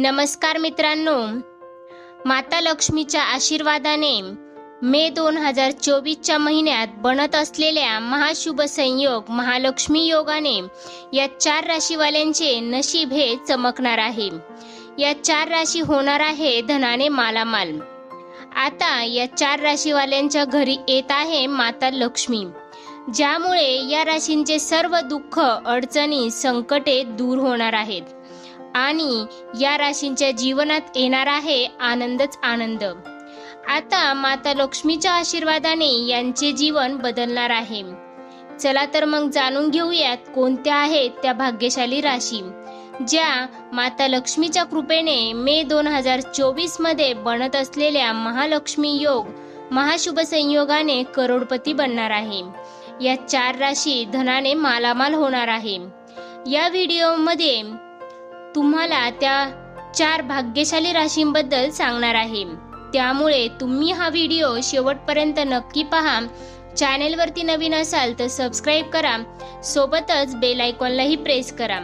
नमस्कार मित्रांनो. माता लक्ष्मीच्या आशीर्वादाने मे दोन हजार चोवीसच्या महिन्यात बनत असलेल्या महाशुभ संयोग महालक्ष्मी योगाने या चार राशीवाल्यांचे नशीब हे चमकणार आहे. या चार राशी होणार आहे धनाने मालामाल. आता या चार राशीवाल्यांच्या घरी येत आहे माता लक्ष्मी. ज्यामुळे या राशींचे सर्व दुःख अडचणी संकटे दूर होणार आहेत. आणि या राशींच्या जीवनात येणार आहे आनंदच आनंद. आता माता लक्ष्मीच्या आशीर्वादाने यांचे जीवन बदलणार आहे. चला तर मग जाणून घेऊयात कोणत्या आहेत त्या भाग्यशाली राशी ज्या माता लक्ष्मीच्या कृपेने मे दोन हजार चोवीसमध्ये बनत असलेल्या महालक्ष्मी योग महाशुभ संयोगाने करोडपती बनणार आहे. या चार राशी धनाने मालामाल होणार आहे. या व्हिडिओमध्ये तुम्हाला त्या चार भाग्यशाली राशींबद्दल सांगणार आहे. त्यामुळे तुम्ही हा व्हिडिओ शेवटपर्यंत नक्की पहा. चॅनेलवरती नवीन असाल तर सबस्क्राईब करा. सोबतच बेल आयकॉनलाही प्रेस करा.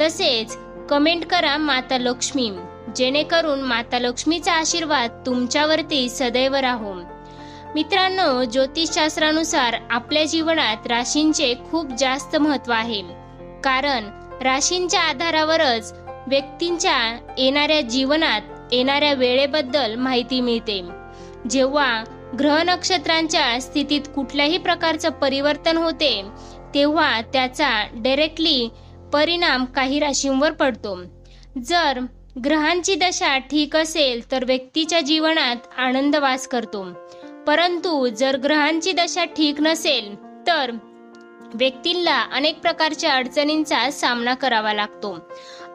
तसेच कमेंट करा माता लक्ष्मी. जेणेकरून माता लक्ष्मीचा आशीर्वाद तुमच्यावरती सदैव राहो. मित्रांनो ज्योतिषशास्त्रानुसार आपल्या जीवनात राशींचे खूप जास्त महत्त्व आहे. कारण राशींच्या आधारावरच व्यक्तींच्या येणाऱ्या जीवनात येणाऱ्या वेळेबद्दल माहिती मिळते. जेव्हा ग्रह नक्षत्रांच्या स्थितीत कुठल्याही प्रकारचं परिवर्तन होते तेव्हा त्याचा डायरेक्टली परिणाम काही राशींवर पडतो. जर ग्रहांची दशा ठीक असेल तर व्यक्तीच्या जीवनात आनंद वास करतो. परंतु जर ग्रहांची दशा ठीक नसेल तर व्यक्तींना अनेक प्रकारच्या अडचणींचा सामना करावा लागतो.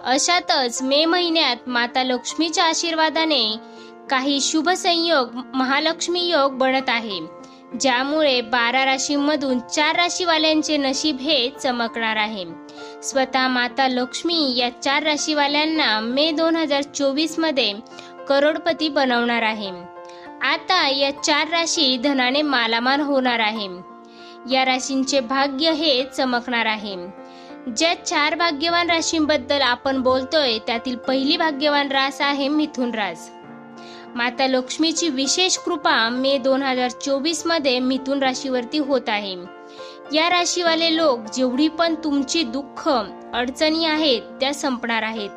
अशातच मे महिन्यात माता लक्ष्मीच्या आशीर्वादाने काही शुभ संयोग महालक्ष्मी योग बनत आहे ज्यामुळे बारा राशींमधून चार राशीवाल्यांचे नशीब हे चमकणार आहे. स्वतः माता लक्ष्मी या चार राशीवाल्यांना मे दोन हजार चोवीसमध्ये करोडपती बनवणार आहे. आता या चार राशी धनाने मालामाल होणार आहे. या राशींचे भाग्य हे चमकणार आहे. ज्या चार भाग्यवान राशींबद्दल आपण बोलतोय त्यातील पहिली भाग्यवान रास आहे मिथुन रास. माता लक्ष्मीची विशेष कृपा मे दोन हजार चोवीसमध्ये मिथुन राशीवरती होत आहे. या राशीवाले लोक जेवढी पण तुमची दुःख अडचणी आहेत त्या संपणार आहेत.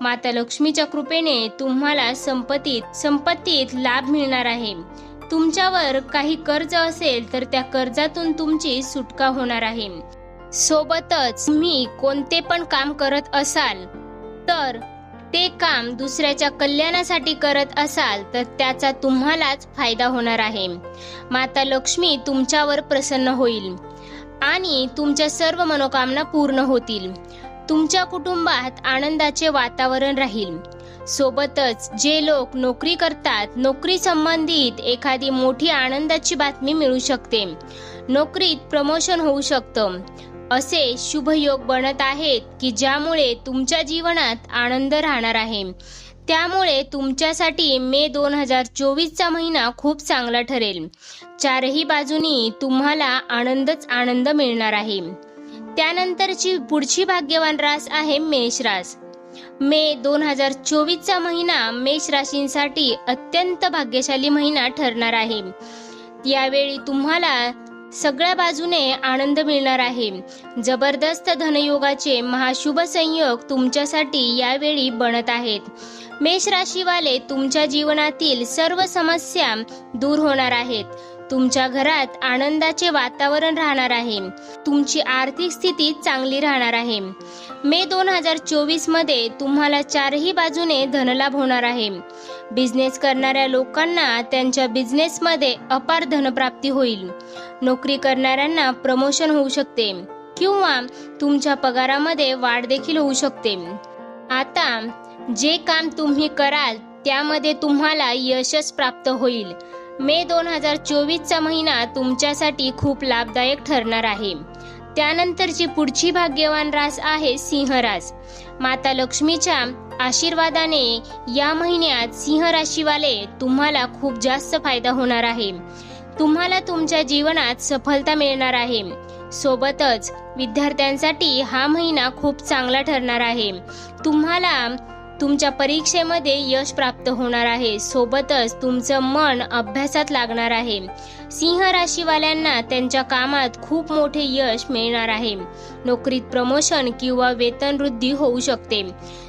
माता लक्ष्मीच्या कृपेने तुम्हाला संपत्तीत संपत्तीत लाभ मिळणार आहे. तुमच्यावर काही कर्ज असेल तर त्या कर्जातून तुमची सुटका होणार आहे. सोबतच तुम्ही कोणते पण काम करत असाल तर ते काम दुसऱ्याच्या कल्याणासाठी करत असाल तर त्याचा तुम्हालाच फायदा होणार आहे. माता लक्ष्मी तुमच्यावर प्रसन्न होईल आणि तुमच्या सर्व मनोकामना पूर्ण होतील. तुमच्या कुटुंबात आनंदाचे वातावरण राहील. सोबतच जे लोक नोकरी करतात नोकरी संबंधित एखादी मोठी आनंदाची बातमी मिळू शकते. नोकरीत प्रमोशन होऊ शकतं. असे शुभ योग बनत आहेत की ज्यामुळे तुमच्या जीवनात आनंद राहणार आहे. त्यामुळे तुमच्यासाठी मे दोन हजार चोवीसचा महिना खूप चांगला ठरेल. चारही बाजूनी तुम्हाला आनंदच आनंद मिळणार आहे. त्यानंतरची पुढची भाग्यवान रास आहे मेष रास. मे दोन हजार चोवीसचा महिना मेष राशींसाठी अत्यंत भाग्यशाली महिना ठरणार आहे. यावेळी तुम्हाला सगळ्या बाजूने आनंद मिळणार आहे. जबरदस्त धनयोगाचे महाशुभ संयोग तुमच्यासाठी यावेळी बनत आहेत. मेष राशीवाले तुमच्या जीवनातील सर्व समस्या दूर होणार आहेत. तुमच्या घरात आनंदाचे वातावरण राहणार आहे. तुमची आर्थिक स्थिती चांगली राहणार आहे. मे दोन हजार चोवीसमध्ये तुम्हाला चारही बाजूने धनलाभ होणार आहे. बिझनेस करणाऱ्या लोकांना त्यांच्या बिझनेसमध्ये अपार धनप्राप्ती होईल. नोकरी करणाऱ्यांना प्रमोशन होऊ शकते. किंवा तुमच्या पगारामध्ये वाढ देखील होऊ शकते. आता जे काम तुम्ही कराल त्यामध्ये तुम्हाला यशच प्राप्त होईल. मे दोन हजार चोवीसचा महिना तुमच्यासाठी खूप लाभदायक ठरणार आहे. त्यानंतरची पुढची भाग्यवान रास आहे सिंहरास. माता लक्ष्मीच्या आशीर्वादाने या महिन्यात सिंह राशीवाले तुम्हाला खूप जास्त फायदा होणार आहे. तुम्हाला तुमच्या जीवनात सफलता मिळणार आहे. सोबतच विद्यार्थ्यांसाठी हा महिना खूप चांगला ठरणार आहे. तुम्हाला तुमच्या परीक्षेमध्ये यश प्राप्त होणार आहे. सोबतच तुमचं मन अभ्यासात लागणार आहे. सिंह राशीवाल्यांना त्यांच्या कामात खूप मोठे यश मिळणार आहे. नोकरीत प्रमोशन किंवा वेतन वृद्धी होऊ शकते.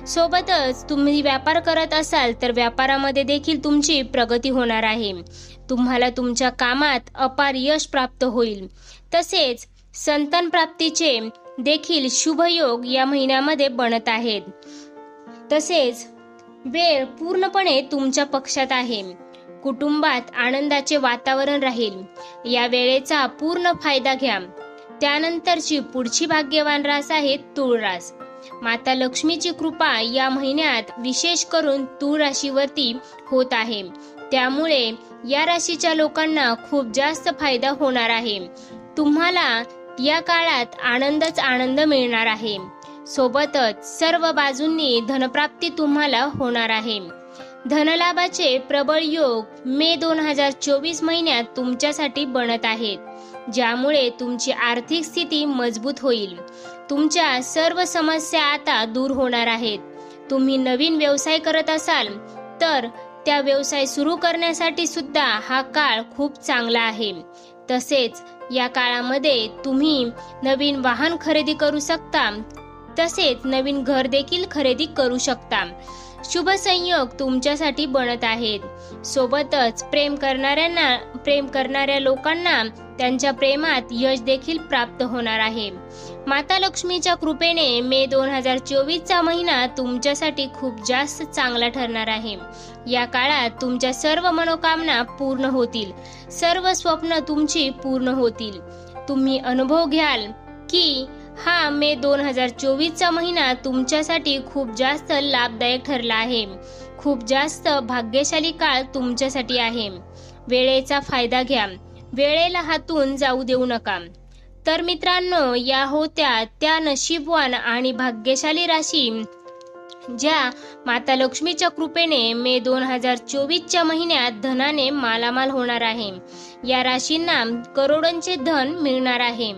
सोबतच तुम्ही व्यापार करत असाल तर व्यापारामध्ये देखील तुमची प्रगती होणार आहे. तुम्हाला तुमच्या कामात अपार यश प्राप्त होईल. तसेच संतान प्राप्तीचे देखील शुभयोग या महिन्यामध्ये बनत आहेत. तसेच वेळ पूर्णपणे तुमच्या पक्षात आहे. कुटुंबात आनंदाचे वातावरण राहील. या वेळेचा पूर्ण फायदा घ्या. त्यानंतरची पुढची भाग्यवान रास आहे तुळरास. माता लक्ष्मीची कृपा या महिन्यात विशेष करून तूळ राशीवरती होत आहे. त्यामुळे या राशीच्या लोकांना खूप जास्त फायदा होणार आहे. तुम्हाला या काळात आनंदच आनंद मिळणार आहे. सोबतच सर्व बाजूंनी धनप्राप्ती तुम्हाला होणार आहे. धनलाभाचे प्रबळ योग मे दोन हजार चोवीस महिन्यात तुमच्यासाठी बनत आहेत ज्यामुळे तुमची आर्थिक स्थिती मजबूत होईल. तुमच्या सर्व समस्या आता दूर होणार आहेत. तुम्ही नवीन व्यवसाय करत असाल तर त्या व्यवसाय सुरू करण्यासाठी सुद्धा हा काळ खूप चांगला आहे. तसेच या काळामध्ये तुम्ही नवीन वाहन खरेदी करू शकता तसेच नवीन घर देखील खरेदी करू शकता. शुभ संयोग तुमच्यासाठी बनत आहेत. सोबतच प्रेम करणाऱ्यांना प्रेम करणाऱ्या लोकांना त्यांच्या प्रेमात यश देखील प्राप्त होणार आहे. माता लक्ष्मीच्या कृपेने मे दोन हजार चोवीसचा महिना तुमच्यासाठी खूप जास्त चांगला ठरणार आहे. या काळात तुमच्या सर्व मनोकामना पूर्ण होतील. सर्व स्वप्न तुमची पूर्ण होतील. तुम्ही अनुभव घ्याल की हा मे दोन हजार चोवीसचा महिना तुमच्यासाठी खूप जास्त लाभदायक ठरला आहे. खूप जास्त भाग्यशाली काळ तुमच्यासाठी आहे. वेळेचा फायदा घ्या. वेळेला हातून जाऊ देऊ नका. तर मित्रांनो या होत्या त्या नशीबवान आणि भाग्यशाली राशी ज्या माता लक्ष्मीच्या कृपेने मे दोन हजार चोवीसच्या महिन्यात धनाने मालामाल होणार आहे. या राशींना करोडांचे धन मिळणार आहे.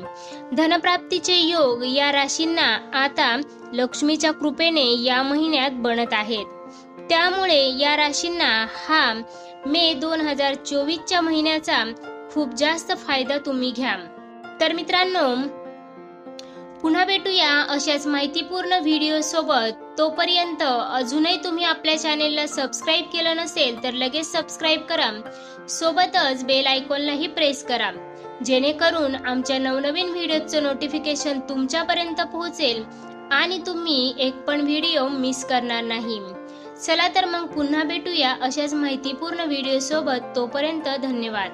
धनप्राप्तीचे योग या राशींना आता लक्ष्मीच्या कृपेने या महिन्यात बनत आहेत. त्यामुळे या राशींना हा मे दोन हजार चोवीसच्या महिन्याचा खूप जास्त फायदा तुम्ही घ्या. तर मित्रांनो पुन्हा भेटूया अशाच माहितीपूर्ण व्हिडिओ सोबत. तोपर्यंत अजूनही तुम्ही आपल्या चॅनेलला सबस्क्राईब केलं नसेल तर लगेच सबस्क्राईब करा. सोबतच बेल आयकॉनलाही प्रेस करा. जेणेकरून आमच्या नवनवीन व्हिडिओचं नोटिफिकेशन तुमच्यापर्यंत पोहोचेल आणि तुम्ही एक पण व्हिडिओ मिस करणार नाही. चला तर मग पुन्हा भेटूया अशाच माहितीपूर्ण व्हिडिओ सोबत. तोपर्यंत धन्यवाद.